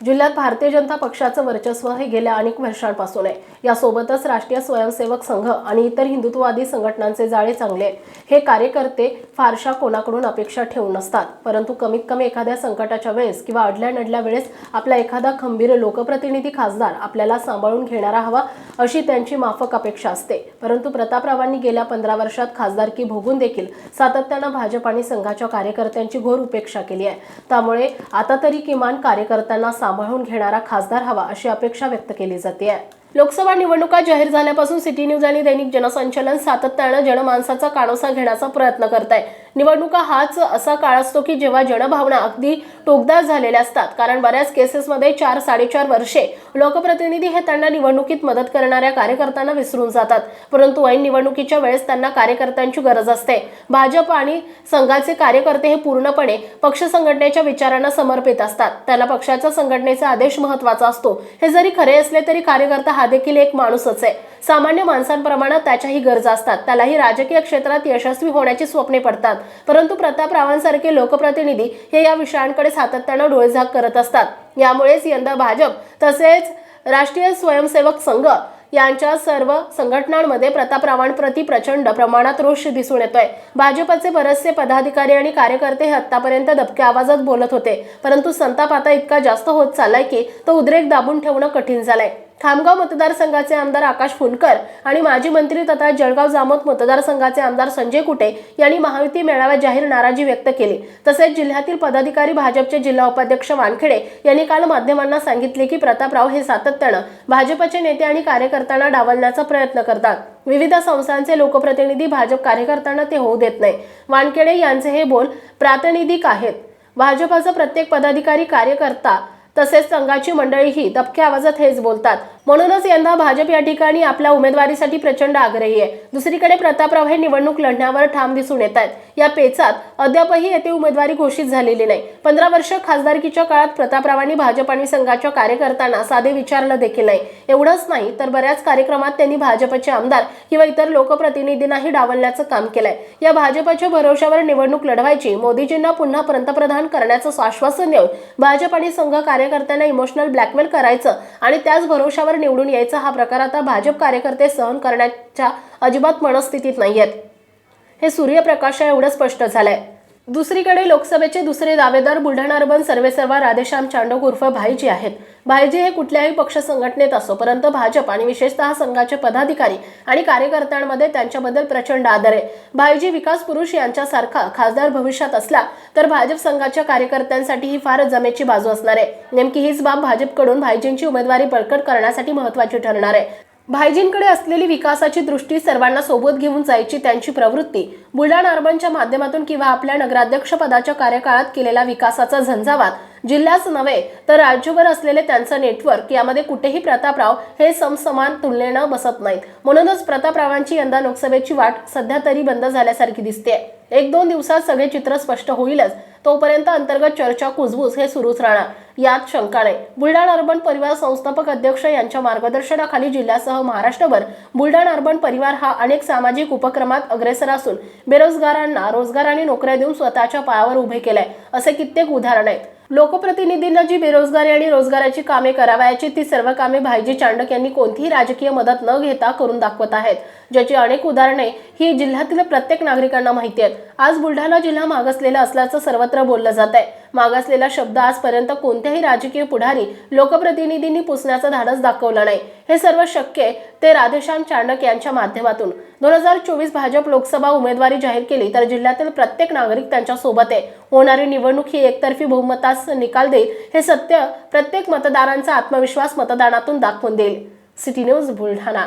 जिल्ह्यात भारतीय जनता पक्षाचं वर्चस्व हे गेल्या अनेक वर्षांपासून आहे. यासोबतच राष्ट्रीय स्वयंसेवक संघ आणि इतर हिंदुत्ववादी संघटनांचे जाळे चांगले आहे. हे कार्यकर्ते फारशा कोणाकडून अपेक्षा ठेवून नसतात. परंतु कमीत कमी एखाद्या संकटाच्या वेळेस किंवा अडल्या नडल्या वेळेस आपला एखादा खंबीर लोकप्रतिनिधी खासदार आपल्याला सांभाळून घेणारा हवा अशी त्यांची माफक अपेक्षा असते. परंतु प्रतापरावांनी गेल्या पंधरा वर्षात खासदारकी भोगून देखील सातत्यानं भाजप आणि संघाच्या कार्यकर्त्यांची घोर उपेक्षा केली आहे. त्यामुळे आता तरी किमान कार्यकर्त्यांना सांभाळून घेणारा खासदार हवा अशी अपेक्षा व्यक्त केली जाते लोकसभा निवडणुका जाहीर झाल्यापासून सिटी न्यूज आणि दैनिक जनसंचलन सातत्यानं जनमानसाचा कानोसा घेण्याचा प्रयत्न करत आहे निवडणुका हाच असा काळ असतो की जेव्हा जनभावना अगदी टोकदार झालेल्या असतात. कारण बऱ्याच केसेसमध्ये चार साडेचार वर्षे लोकप्रतिनिधी हे त्यांना निवडणुकीत मदत करणाऱ्या कार्यकर्त्यांना विसरून जातात. परंतु ऐन निवडणुकीच्या वेळेस त्यांना कार्यकर्त्यांची गरज असते. भाजप आणि संघाचे कार्यकर्ते हे पूर्णपणे पक्ष संघटनेच्या विचारांना समर्पित असतात. त्यांना पक्षाच्या संघटनेचा आदेश महत्त्वाचा असतो. हे जरी खरे असले तरी कार्यकर्ता हा देखील एक माणूसच आहे. सामान्य माणसांप्रमाणे त्याच्याही गरजा असतात. त्यालाही राजकीय क्षेत्रात यशस्वी होण्याची स्वप्ने पडतात. परंतु प्रताप रावांसारखे लोकप्रतिनिधी हे या विषयांकडे सातत्यानं डोळेझाक करत असतात. यामुळेच यंदा भाजप तसेच राष्ट्रीय स्वयंसेवक संघ यांच्या सर्व संघटनांमध्ये प्रतापरावांप्रती प्रचंड प्रमाणात रोष दिसून येतोय. भाजपचे बरेचसे पदाधिकारी आणि कार्यकर्ते हे आतापर्यंत दबक्या आवाजात बोलत होते. परंतु संताप आता इतका जास्त होत चाललाय की तो उद्रेक दाबून ठेवणं कठीण झालंय. खामगाव मतदारसंघाचे आमदार आकाश फुंडकर आणि माजी मंत्री तथा जळगाव जामोद मतदारसंघाचे आमदार संजय कुटे यांनी महायुती मेळाव्यात जाहीर नाराजी व्यक्त केली. तसेच जिल्ह्यातील पदाधिकारी भाजपचे जिल्हा उपाध्यक्ष वानखेडे यांनी काल माध्यमांना सांगितले की प्रतापराव हे सातत्यानं भाजपचे नेते आणि कार्यकर्त्यांना डावलण्याचा प्रयत्न करतात. विविध संस्थांचे लोकप्रतिनिधी भाजप कार्यकर्त्यांना ते होऊ देत नाही. वानखेडे यांचे हे बोल प्रातिनिधिक आहेत. भाजपाचा प्रत्येक पदाधिकारी कार्यकर्ता तसेच संघाची मंडळीही दबक्या आवाजात हेच बोलतात. म्हणूनच यंदा भाजप या ठिकाणी आपल्या उमेदवारीसाठी प्रचंड आग्रही आहे. दुसरीकडे प्रतापराव हे निवडणूक लढण्यावर ठाम दिसून येत आहेत. या पेचात अद्यापही येथे उमेदवारी घोषित झालेली नाही. पंधरा वर्ष खासदारकीच्या काळात प्रतापरावांनी भाजप आणि संघाच्या कार्यकर्त्यांना साधे विचारलं देखील नाही. एवढंच नाही तर बऱ्याच कार्यक्रमात त्यांनी भाजपचे आमदार किंवा इतर लोकप्रतिनिधींनाही डावलण्याचं काम केलंय. या भाजपच्या भरोशावर निवडणूक लढवायची मोदीजींना पुन्हा पंतप्रधान करण्याचं आश्वासन देऊन भाजप आणि संघ कार्य कार्यकर्त्यांना इमोशनल ब्लॅकमेल करायचं आणि त्याच भरोशावर निवडून यायचा हा प्रकार आता भाजप कार्यकर्ते सहन करण्याच्या अजिबात मनस्थितीत नाहीयेत. हे सूर्यप्रकाशा एवढं स्पष्ट झालंय. दुसरीकडे लोकसभेचे दुसरे दावेदार बुलढाणा अर्बन सर्वेसर्वा राधेश्याम चांडोक उर्फ भाईजी आहेत. भाईजी हे कुठल्याही पक्ष संघटनेत असो परंतु भाजप आणि विशेषतः संघाचे पदाधिकारी आणि कार्यकर्त्यांमध्ये त्यांच्याबद्दल प्रचंड आदर आहे. भाईजी विकास पुरुष यांच्यासारखा खासदार भविष्यात असला तर भाजप संघाच्या कार्यकर्त्यांसाठी ही फारच जमेची बाजू असणार आहे. नेमकी हीच बाब भाजपकडून भाईजींची उमेदवारी बळकट करण्यासाठी महत्वाची ठरणार आहे. भाईजींकडे असलेली विकासाची दृष्टी सर्वांना सोबत घेऊन जायची त्यांची प्रवृत्ती. बुलढाणा अर्बनच्या माध्यमातून किंवा आपल्या नगराध्यक्ष पदाच्या कार्यकाळात केलेला विकासाचा झंझावात जिल्ह्याच नव्हे तर राज्यभर असलेले त्यांचं नेटवर्क यामध्ये कुठेही प्रतापराव हे समसमान तुलनेनं बसत नाहीत. म्हणूनच प्रतापरावांची यंदा लोकसभेची वाट सध्या तरी बंद झाल्यासारखी दिसते एक दोन दिवसात सगळे चित्र स्पष्ट होईलच. तोपर्यंत अंतर्गत चर्चा कुजबूज हे सुरूच राहणार. यात शंका नाही. बुलढाणा अर्बन परिवार संस्थापक अध्यक्ष यांच्या मार्गदर्शनाखाली जिल्ह्यासह महाराष्ट्रभर बुलढाणा अर्बन परिवार हा अनेक सामाजिक उपक्रमात अग्रेसर असून बेरोजगारांना रोजगार आणि नोकऱ्या देऊन स्वतःच्या पायावर उभे केलंय. असे कित्येक उदाहरण आहेत. लोकप्रतिनिधींना जी बेरोजगारी आणि रोजगाराची कामे करावयाची ती सर्व कामे भाईजी चांडक यांनी कोणतीही राजकीय मदत न घेता करून दाखवत आहेत. ज्याची अनेक उदाहरणे ही जिल्ह्यातील प्रत्येक नागरिकांना माहिती आहेत. आज बुलढाणा जिल्हा मागासलेला असल्याचं सर्वत्र बोललं जात आहे मागासलेला शब्द आजपर्यंत कोणत्याही राजकीय पुढारी लोकप्रतिनिधींनी पुसण्याचा धाडस दाखवला नाही. हे सर्व शक्य ते राधेश्याम चांडक यांच्या माध्यमातून. दोन हजार चोवीस भाजप लोकसभा उमेदवारी जाहीर केली तर जिल्ह्यातील प्रत्येक नागरिक त्यांच्यासोबत आहे. होणारी निवडणूक ही एकतर्फी बहुमतास निकाल देईल हे सत्य प्रत्येक मतदारांचा आत्मविश्वास मतदानातून दाखवून देईल. City news Buldhana.